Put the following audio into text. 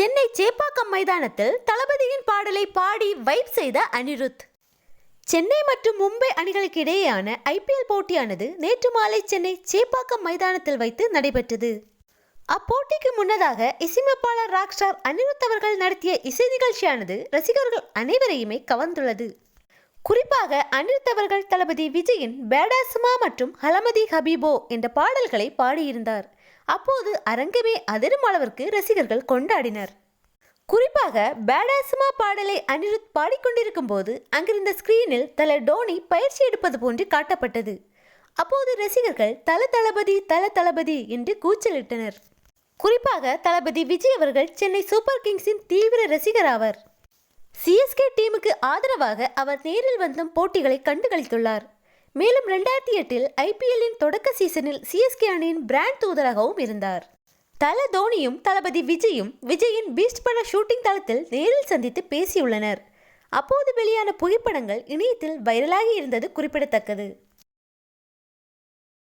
சென்னை சேப்பாக்கம் மைதானத்தில் தளபதியின் பாடலை பாடி வைப் செய்த அனிருத். சென்னை மற்றும் மும்பை அணிகளுக்கு இடையேயான ஐபிஎல் போட்டியானது நேற்று மாலை சென்னை சேப்பாக்கம் மைதானத்தில் வைத்து நடைபெற்றது. அப்போட்டிக்கு முன்னதாக இசையமைப்பாளர் ராக் ஸ்டார் அனிருத் அவர்கள் நடத்திய இசை நிகழ்ச்சியானது ரசிகர்கள் அனைவரையுமே கவர்ந்துள்ளது. குறிப்பாக அனிருத் அவர்கள் தளபதி விஜயின் பேடாசுமா மற்றும் ஹலமதி ஹபீபோ என்ற பாடல்களை பாடியிருந்தார். அப்போது அரங்கமே அதிரும் அளவிற்கு ரசிகர்கள் கொண்டாடினர். குறிப்பாக பேடாசுமா பாடலை அனிருத் பாடிக்கொண்டிருக்கும் போது அங்கிருந்த ஸ்கிரீனில் தல டோனி பயிற்சி எடுப்பது போன்று காட்டப்பட்டது. அப்போது ரசிகர்கள் தல தளபதி தல தளபதி என்று கூச்சலிட்டனர். குறிப்பாக தளபதி விஜய் அவர்கள் சென்னை சூப்பர் கிங்ஸின் தீவிர ரசிகர் ஆவார். சிஎஸ்கே டீமுக்கு ஆதரவாக அவர் நேரில் வந்தும் போட்டிகளை கண்டுகளித்துள்ளார். மேலும் ரெண்டாயிரத்தி எட்டில் ஐபிஎல்லின் தொடக்க சீசனில் சிஎஸ்கே அணியின் பிராண்ட் தூதராகவும் இருந்தார். தல தோனியும் தளபதி விஜயும் விஜயின் பீஸ்ட் பட ஷூட்டிங் தளத்தில் நேரில் சந்தித்து பேசியுள்ளனர். அப்போது வெளியான புகைப்படங்கள் இணையத்தில் வைரலாகி இருந்தது குறிப்பிடத்தக்கது.